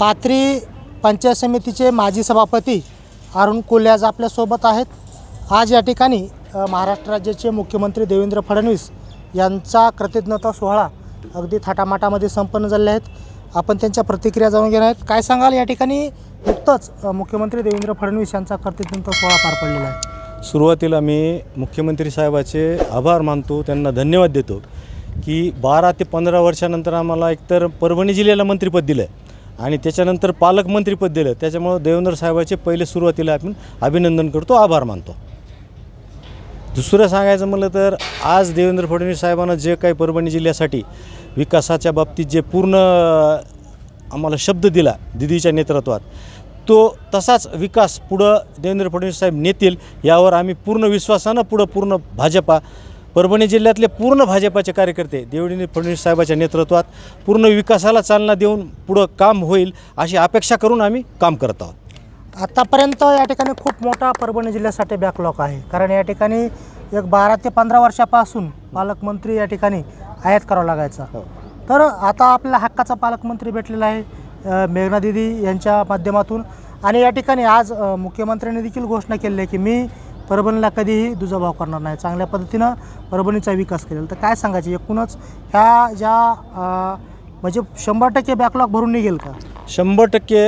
पाथरी पंचायत समितीचे माजी सभापती अरुण कोल्हे आज आपल्यासोबत आहेत. आज या ठिकाणी महाराष्ट्र राज्याचे मुख्यमंत्री देवेंद्र फडणवीस यांचा कृतज्ञता सोहळा अगदी थाटामाटामध्ये संपन्न झाले आहेत आपण त्यांच्या प्रतिक्रिया जाणून घेणार आहेत. काय सांगाल या ठिकाणी? नुकतंच मुख्यमंत्री देवेंद्र फडणवीस यांचा कृतज्ञता सोहळा पार पडलेला आहे. सुरुवातीला मी मुख्यमंत्री साहेबाचे आभार मानतो त्यांना धन्यवाद देतो की बारा ते पंधरा वर्षानंतर आम्हाला एकतर परभणी जिल्ह्याला मंत्रिपद दिलं आहे आणि त्याच्यानंतर पालकमंत्रीपद दिलं. त्याच्यामुळं देवेंद्र साहेबाचे पहिले सुरुवातीला आपण अभिनंदन करतो आभार मानतो. दुसरं सांगायचं म्हणलं तर आज देवेंद्र फडणवीस साहेबांना जे काही परभणी जिल्ह्यासाठी विकासाच्या बाबतीत जे पूर्ण आम्हाला शब्द दिला दिदीच्या नेतृत्वात तो तसाच विकास पुढं देवेंद्र फडणवीस साहेब नेतील यावर आम्ही पूर्ण विश्वासानं पुढं पूर्ण भाजपा परभणी जिल्ह्यातले पूर्ण भाजपाचे कार्यकर्ते देवेंद्र फडणवीस साहेबाच्या नेतृत्वात पूर्ण विकासाला चालना देऊन पुढं काम होईल अशी अपेक्षा करून आम्ही काम करत आहोत. आत्तापर्यंत या ठिकाणी खूप मोठा परभणी जिल्ह्यासाठी बॅकलॉग आहे. कारण या ठिकाणी एक बारा ते पंधरा वर्षापासून पालकमंत्री या ठिकाणी आयात करावा लागायचा. हो. तर आता आपल्याला हक्काचा पालकमंत्री भेटलेला आहे मेघना दिदी यांच्या माध्यमातून. आणि या ठिकाणी आज मुख्यमंत्र्यांनी देखील घोषणा केली आहे की मी परभणीला कधीही दुजाभाव करणार नाही. चांगल्या पद्धतीनं परभणीचा विकास करेल तर काय सांगायचे एकूणच ह्या ज्या म्हणजे शंभर टक्के बॅकलॉग भरून निघेल का? शंभर टक्के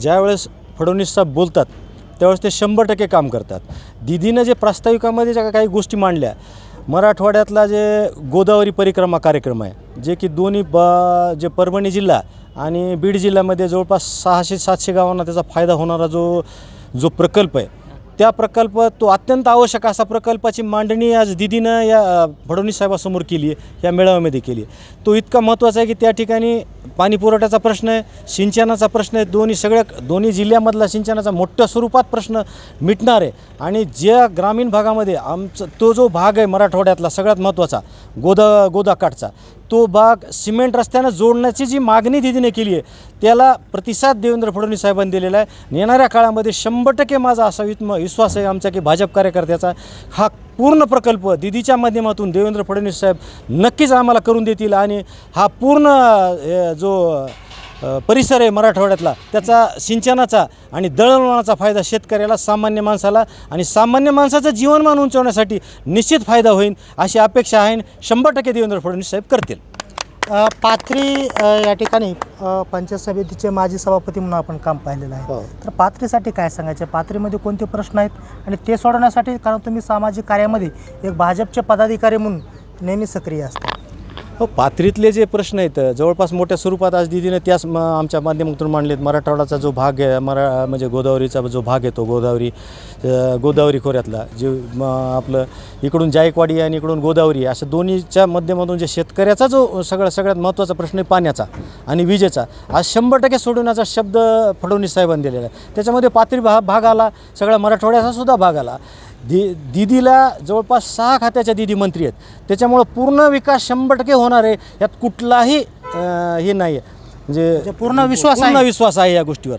ज्यावेळेस फडणवीस साहेब बोलतात त्यावेळेस ते शंभर टक्के काम करतात. दिदीनं जे प्रास्ताविकामध्ये ज्या काही गोष्टी मांडल्या मराठवाड्यातला जे गोदावरी परिक्रमा कार्यक्रम आहे जे की दोन्ही ब जे परभणी जिल्हा आणि बीड जिल्ह्यामध्ये जवळपास सहाशे सातशे गावांना त्याचा फायदा होणारा जो जो प्रकल्प आहे त्या प्रकल्प तो अत्यंत आवश्यक असा प्रकल्पाची मांडणी आज दिदीनं या अ, फडणवीस साहेबासमोर केली आहे या मेळाव्यामध्ये केली आहे. तो इतका महत्त्वाचा आहे की त्या ठिकाणी पाणी पुरवठ्याचा प्रश्न आहे सिंचनाचा प्रश्न आहे दोन्ही सगळ्या दोन्ही जिल्ह्यामधला सिंचनाचा मोठ्या स्वरूपात प्रश्न मिटणार आहे. आणि ज्या ग्रामीण भागामध्ये आमचा तो जो भाग आहे मराठवाड्यातला सगळ्यात महत्त्वाचा गोदा गोदाकाठचा तो भाग सिमेंट रस्त्यानं जोडण्याची जी मागणी दिदीने केली आहे त्याला प्रतिसाद देवेंद्र फडणवीस साहेबांनी दिलेला आहे. येणाऱ्या काळामध्ये शंभर टक्के माझा असा वित्म विश्वास आहे आमचा की भाजप कार्यकर्त्याचा. हा पूर्ण प्रकल्प दिदीच्या माध्यमातून देवेंद्र फडणवीस साहेब नक्कीच आम्हाला करून देतील आणि हा पूर्ण जो परिसर आहे मराठवाड्यातला. त्याचा सिंचनाचा आणि दळणवळणाचा फायदा शेतकऱ्याला सामान्य माणसाला आणि सामान्य माणसाचं जीवनमान उंचवण्यासाठी निश्चित फायदा होईल अशी अपेक्षा आहे. शंभर टक्के देवेंद्र फडणवीस साहेब करतील. अ, या ठिकाणी पंचायत समितीचे माजी सभापती म्हणून आपण काम पाहिलेलं आहे. हो. तर पाथरीसाठी काय सांगायचे? पाथरीमध्ये कोणते प्रश्न आहेत? आणि ते सोडवण्यासाठी कारण तुम्ही सामाजिक कार्यामध्ये एक भाजपचे पदाधिकारी म्हणून नेहमी सक्रिय असतात हो पात्रीतले जे प्रश्न आहेत जवळपास मोठ्या स्वरूपात आज दिदीने त्याच म आमच्या माध्यमातून मांडलेत. मराठवाड्याचा जो भाग आहे मरा म्हणजे गोदावरीचा जो भाग येतो गोदावरी गोदावरी खोऱ्यातला जे म आपलं इकडून जायकवाडी आणि इकडून गोदावरी अशा दोन्हीच्या माध्यमातून जे शेतकऱ्याचा जो सगळा सगळ्यात महत्त्वाचा प्रश्न आहे पाण्याचा आणि विजेचा आज शंभर टक्के सोडवण्याचा शब्द फडणवीस साहेबांनी दिलेला आहे. त्याच्यामध्ये पात्री भा भाग आला सगळ्या मराठवाड्याचा सुद्धा भाग आला. दि दिदीला जवळपास सहा खात्याच्या दिदी मंत्री आहेत त्याच्यामुळं पूर्ण विकास शंभर टक्के होणार आहे यात कुठलाही अं, हे नाही आहे म्हणजे पूर्ण विश्वास आहे. पूर्ण विश्वास आहे या गोष्टीवर?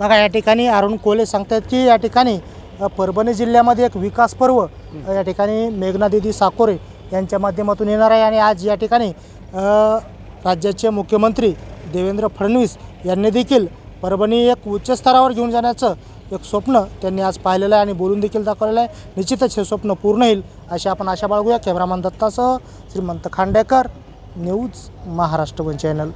बघा या ठिकाणी अरुण कोले सांगतात की या ठिकाणी अ, परभणी जिल्ह्यामध्ये एक विकास पर्व अ, या ठिकाणी मेघनादिदी साकोरे यांच्या माध्यमातून येणार आहे आणि आज या ठिकाणी अ, राज्याचे मुख्यमंत्री देवेंद्र फडणवीस यांनी देखील परभणी एक उच्च स्तरावर घेऊन जाण्याचं एक स्वप्न त्यांनी आज पाहिलेलं आहे आणि बोलून देखील दाखवलेलं आहे. निश्चितच हे स्वप्न पूर्ण होईल अशी आपण आशा बाळगूया. Cameraman दत्तासह Shrimant Khandekar news Maharashtra one channel.